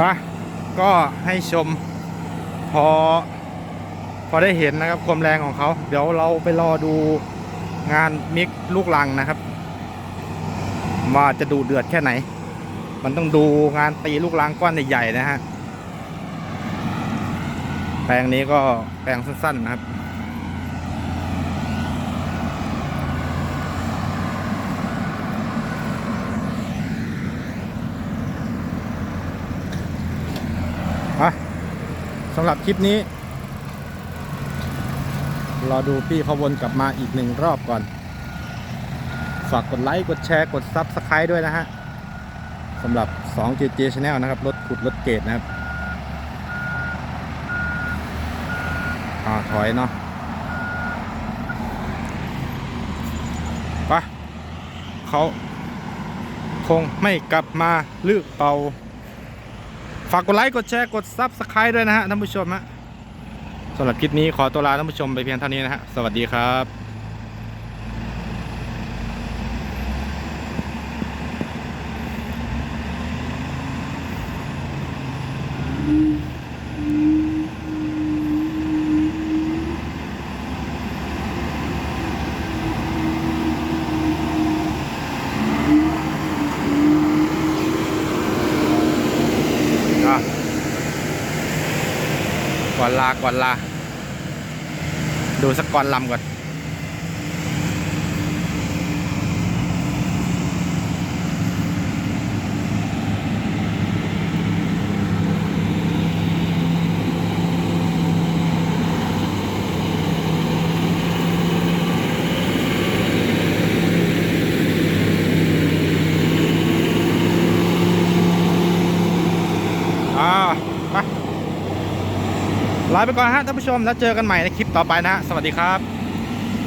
มาก็ให้ชมพอ พอได้เห็นนะครับความแรงของเขา เดี๋ยวเราไปรอดูงานมิกลูกลังนะครับ ว่าจะดูเดือดแค่ไหน มันต้องดูงานตีลูกลังก้อนใหญ่ๆนะฮะ แปลงนี้ก็แปลงสั้นๆนะครับ่ะสำหรับคลิปนี้ รอดูพี่เขาวนกลับมาอีกหนึ่งรอบก่อน ฝากกดไลค์กดแชร์กด Subscribe ด้วยนะฮะสำหรับ 2JJ Channel นะครับ รถขุดรถเกตนะครับอ่าถอยเนาะไปะเขาคงไม่กลับมาลือกเป่า ฝากกดไลค์ กดแชร์ กดซับสไคร b e ด้วยนะฮะท่านผู้ชมฮะสำหรับคลิปนี้ขอตัวลาท่านผู้ชมไปเพียงเท่านี้นะฮะ สวัสดีครับ ก่อนลาก่อนลา ดูสักก่อนลำก่อนอ่าไป ลาไปก่อนฮะท่านผู้ชมแล้วเจอกันใหม่ในคลิปต่อไปนะฮะสวัสดีครับ